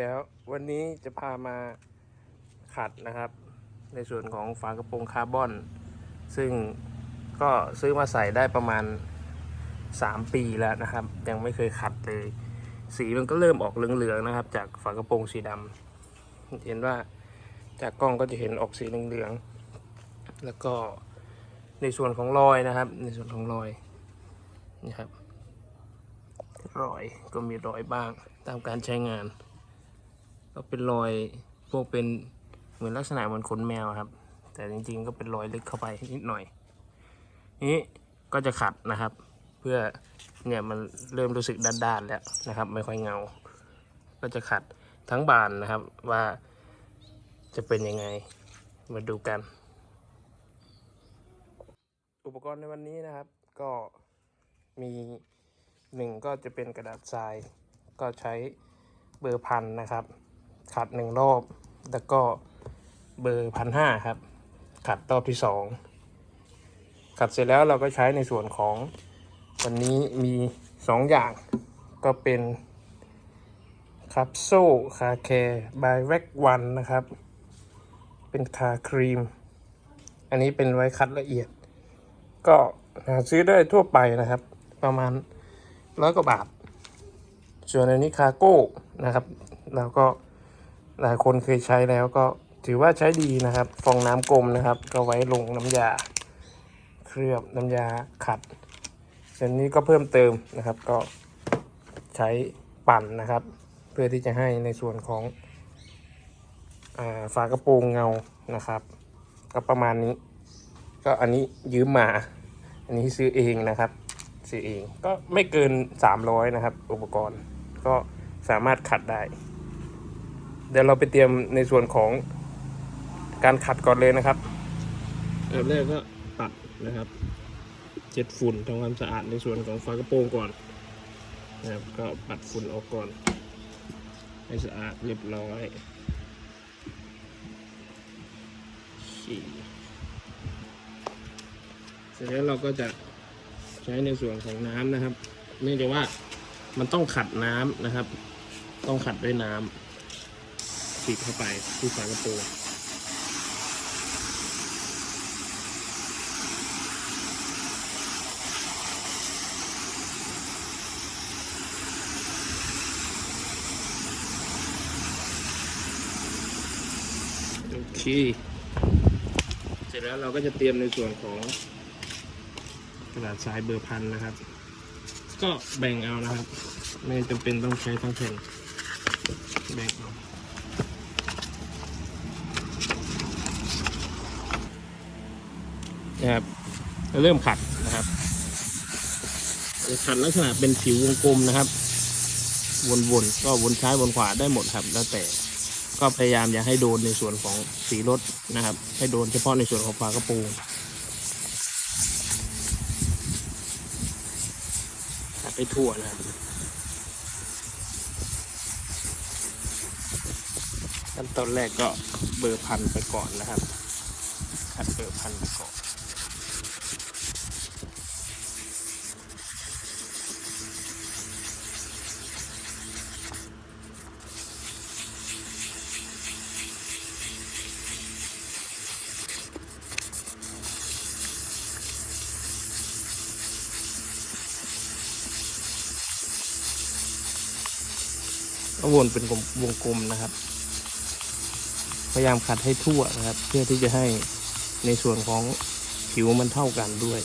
เดี๋ยววันนี้จะพามาขัดนะครับ ในส่วนของฝากระโปรงคาร์บอน ซึ่งก็ซื้อมาใส่ได้ประมาณ 3 ปีแล้วนะครับ ยังไม่เคยขัดเลย สีมันก็เริ่มออกเหลืองๆนะครับ จากฝากระโปรงสีดำเห็นว่าจากกล้องก็จะเห็นออกสีเหลืองๆแล้วก็ในส่วนของรอยนะครับ ในส่วนของรอยนี่ครับรอยก็มีรอยบ้างตามการใช้งาน ก็เป็นรอยพวกเป็นเหมือนลักษณะเหมือนขนแมวครับ แต่จริงๆก็เป็นรอยลึกเข้าไปนิดหน่อย นี้ก็จะขัดนะครับ เพื่อเนี่ยมันเริ่มรู้สึกด้านๆแล้วนะครับ ไม่ค่อยเงา ก็จะขัดทั้งบานนะครับว่าจะเป็นยังไงมาดูกัน อุปกรณ์ในวันนี้นะครับ ก็มีหนึ่งก็จะเป็นกระดาษทราย ก็ใช้เบอร์พันนะครับ ขัดหนึ่งรอบ แล้วก็เบอร์พันห้าครับ ขัดรอบที่สองขัดเสร็จแล้วเราก็ใช้ในส่วนของวันนี้มีสองอย่างก็เป็นคัพโซคาแคร์บายแว็กวันนะครับ เป็นคาครีม อันนี้เป็นไว้คัดละเอียด ก็หาซื้อได้ทั่วไปนะครับ ประมาณร้อยกว่าบาท ส่วนอันนี้คาโก้นะครับ แล้วก็ หลายคนเคยใช้แล้วก็ถือว่าใช้ดีนะครับ ฟองน้ำกลมนะครับ ก็ไว้ลงน้ำยา เคลือบน้ำยาขัดส่วนนี้ก็เพิ่มเติมนะครับ ก็ใช้ปั่นนะครับ เพื่อที่จะให้ในส่วนของฝากระโปรงเงานะครับ ก็ประมาณนี้ ก็อันนี้ยืมมา อันนี้ซื้อเองนะครับ ซื้อเองก็ไม่เกิน 300 นะครับ อุปกรณ์ ก็สามารถขัดได้ เดี๋ยวเราไปเตรียมในส่วนของการขัดก่อนเลยนะครับอันดับแรกก็ตัดนะครับเจ็ดฝุ่นทำความสะอาดในส่วนของฝากระโปรงก่อนนะครับก็ปัดฝุ่นออกก่อน ให้สะอาดเรียบร้อยสี่เสร็จแล้วเราก็จะใช้ในส่วนของน้ำนะครับ เนื่องจากว่ามันต้องขัดน้ำนะครับ ต้องขัดด้วยน้ำ ปิดเข้าไปที่ฝากระโปรงโอเค เสร็จแล้วเราก็จะเตรียมในส่วนของกระดาษทรายเบอร์พันนะครับ ก็แบ่งเอานะครับ ไม่จำเป็นต้องใช้ทั้งแผ่นแบ่งเอา นะครับเริ่มขัดนะครับขัดลักษณะเป็นผิววงกลมนะครับ วนๆก็วนซ้ายวนขวาได้หมดครับ แล้วแต่ก็พยายามอย่าให้โดนในส่วนของสีรถนะครับ ให้โดนเฉพาะในส่วนของฝากระโปรงขัดไปทั่วนะครับขั้นตอนแรกก็เบอร์พันไปก่อนนะครับขัดเบอร์พันไปก่อน ก็วนเป็นวงกลมนะครับ พยายามขัดให้ทั่วนะครับ เพื่อที่จะให้ในส่วนของผิวมันเท่ากันด้วย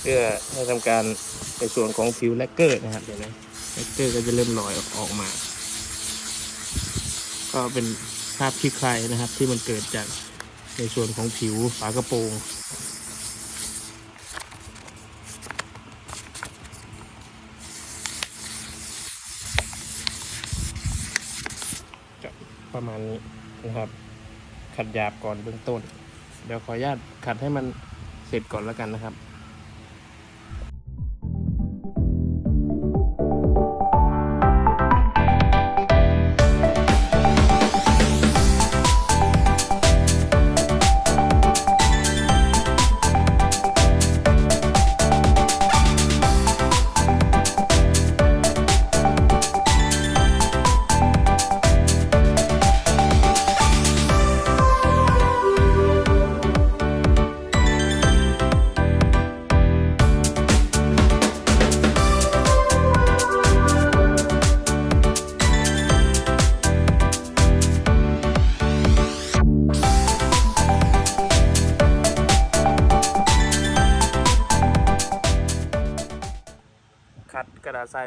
เพื่อให้ทำการ ในส่วนของผิวแลกเกอร์นะครับเห็นไหมแลกเกอร์ก็จะเริ่มลอยออกมา ก็เป็นภาพคลิกใครนะครับ ที่มันเกิดจากในส่วนของผิวฝากระโปรงจะประมาณนี้นะครับ ขัดหยาบก่อนเบื้องต้น เดี๋ยวขออนุญาตขัดให้มันเสร็จก่อนแล้วกันนะครับ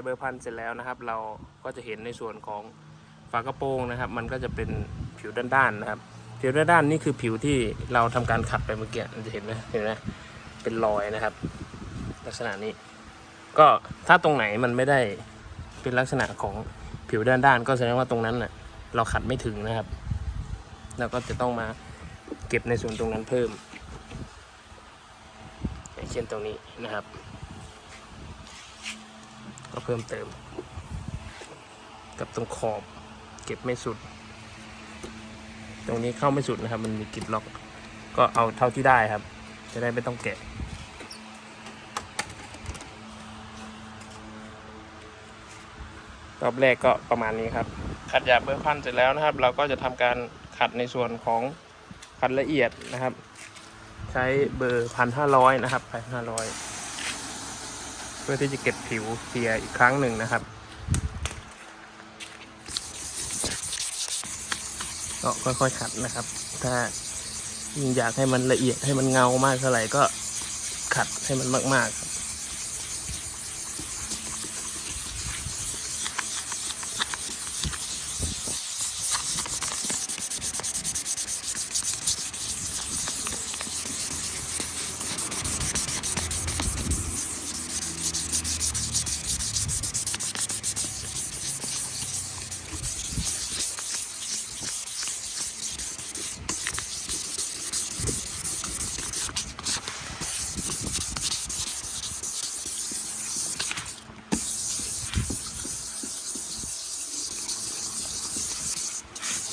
เบอร์พันเสร็จแล้วนะครับ เราก็จะเห็นในส่วนของฝากระโปรงนะครับ มันก็จะเป็นผิวด้านๆนะครับ ผิวด้านๆนี่คือผิวที่เราทำการขัดไปเมื่อกี้มันจะเห็นไหมเห็นไหมเป็นรอยนะครับ ลักษณะนี้ ก็ถ้าตรงไหนมันไม่ได้เป็นลักษณะของผิวด้านๆก็แสดงว่าตรงนั้นน่ะเราขัดไม่ถึงนะครับเราก็จะต้องมาเก็บในส่วนตรงนั้นเพิ่มอย่างเช่นตรงนี้นะครับ ก็เพิ่มเติม กับตรงขอบเก็บไม่สุด ตรงนี้เข้าไม่สุดนะครับ มันมีกิบล็อก ก็เอาเท่าที่ได้ครับ จะได้ไม่ต้องแกะรอบแรกก็ประมาณนี้ครับ ขัดหยาบเบอร์พันเสร็จแล้วนะครับ เราก็จะทำการขัดในส่วนของขัดละเอียดนะครับ ใช้เบอร์พันห้าร้อยนะครับพันห้าร้อย เพื่อที่จะเก็บผิวเคลียร์อีกครั้งหนึ่งนะครับก็ค่อยๆขัดนะครับ ถ้ายิ่งอยากให้มันละเอียดให้มันเงามากเท่าไหร่ก็ขัดให้มันมากๆครับ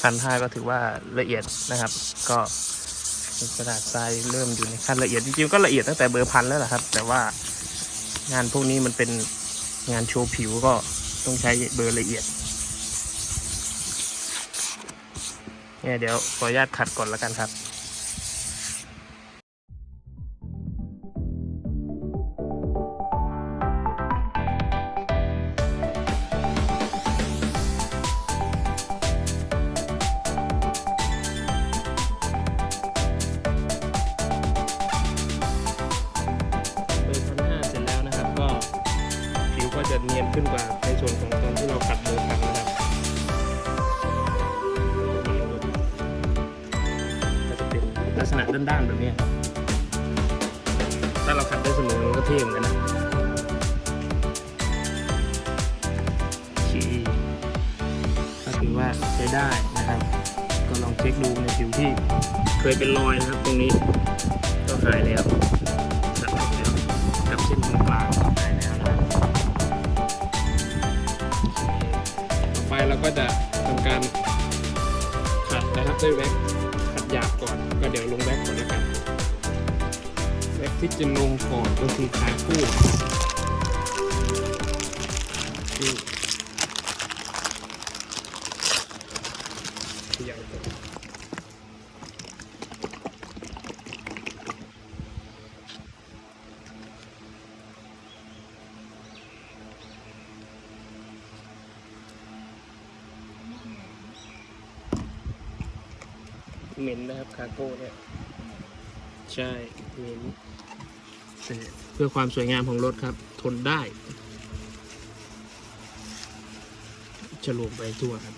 พันห้าก็ถือว่าละเอียดนะครับ ก็กระดาษทรายเริ่มอยู่ในขั้นละเอียดจริงๆก็ละเอียดตั้งแต่เบอร์พันแล้วแหละครับ แต่ว่างานพวกนี้มันเป็นงานโชว์ผิวก็ต้องใช้เบอร์ละเอียดเนี่ยเดี๋ยวขออนุญาตขัดก่อนแล้วกันครับ จะเนียนขึ้นกว่าในส่วนของตอนที่เราขัดเบอร์พันนะครับก็จะเป็นลักษณะด้านๆแบบนี้ถ้าเราขัดได้เสมอมันก็เท่เหมือนกันนะก็ถือว่าใช้ได้นะครับ ก็ลองเช็คดูในผิวที่เคยเป็นรอยนะครับ ตรงนี้ก็หายแล้ว ด้วยแว็กขัดหยาบก่อน ก็เดี๋ยวลงแว็กก่อนแล้วกัน แว็กที่จะลงก่อนก็คือขาคู่ เหม็นนะครับคาโก้เนี่ยใช่เหม็นแต่เพื่อความสวยงามของรถครับ ทนได้ จะลงไปทั่วครับ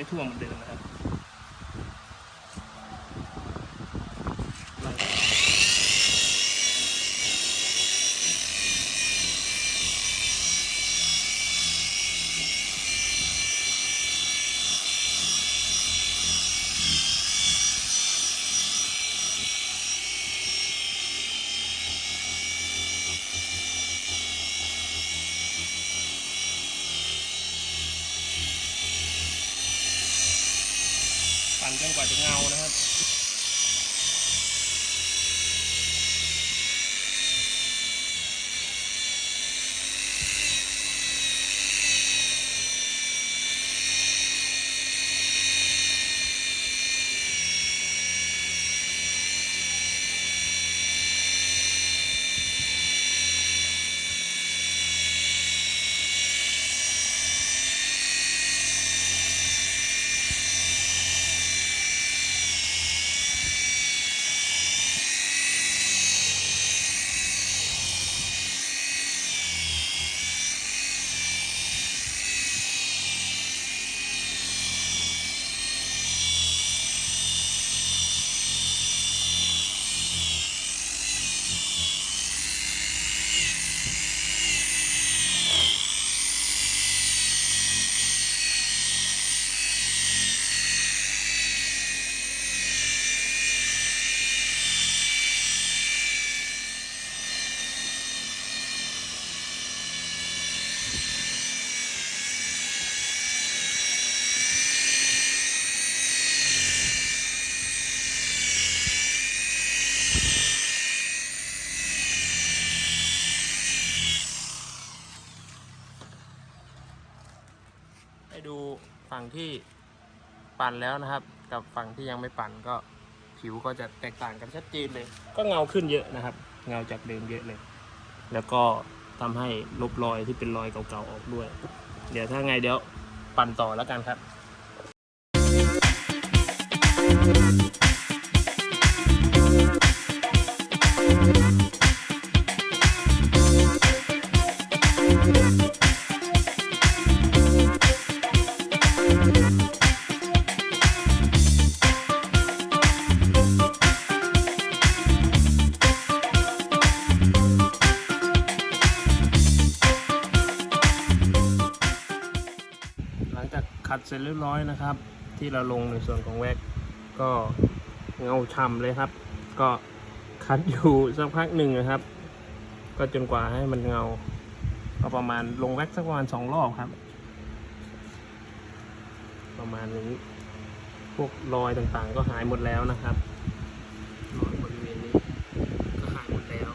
ไม่ท่วมเหมือนเดิมนะ ปั่นแล้วนะครับ กับฝั่งที่ยังไม่ปั่นก็ผิวก็จะแตกต่างกันชัดเจนเลย ก็เงาขึ้นเยอะนะครับ เงาจากเดิมเยอะเลย แล้วก็ทำให้ลบรอยที่เป็นรอยเก่าๆออกด้วย เดี๋ยวถ้าไงเดี๋ยวปั่นต่อแล้วกันครับ ลังจากขัดเสร็จเรียบร้อยนะครับ ที่เราลงในส่วนของแว็กก็เงาฉ่ำเลยครับ ก็คัดอยู่สักพักหนึ่งนะครับ ก็จนกว่าให้มันเงา ก็ประมาณลงแว็กสักประมาณสองรอบครับ ประมาณนี้พวกรอยต่างๆ ก็หายหมดแล้วนะครับรอยบริเวณนี้ก็หายหมดแล้ว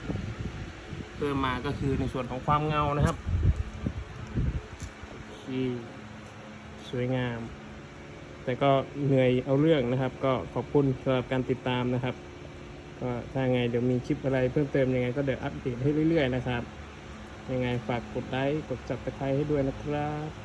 เพิ่มมาก็คือในส่วนของความเงานะครับที่ วยงาม แต่ก็เหนื่อยเอาเรื่องนะครับ ก็ขอบคุณสำหรับการติดตามนะครับ ก็ถ้าไงเดี๋ยวมีคลิปอะไรเพิ่มเติมยังไง ก็เดี๋ยวอัปเดตให้เรื่อยๆนะครับ ยังไงฝากกดไลค์กดจับตะไคร้ให้ด้วยนะครับ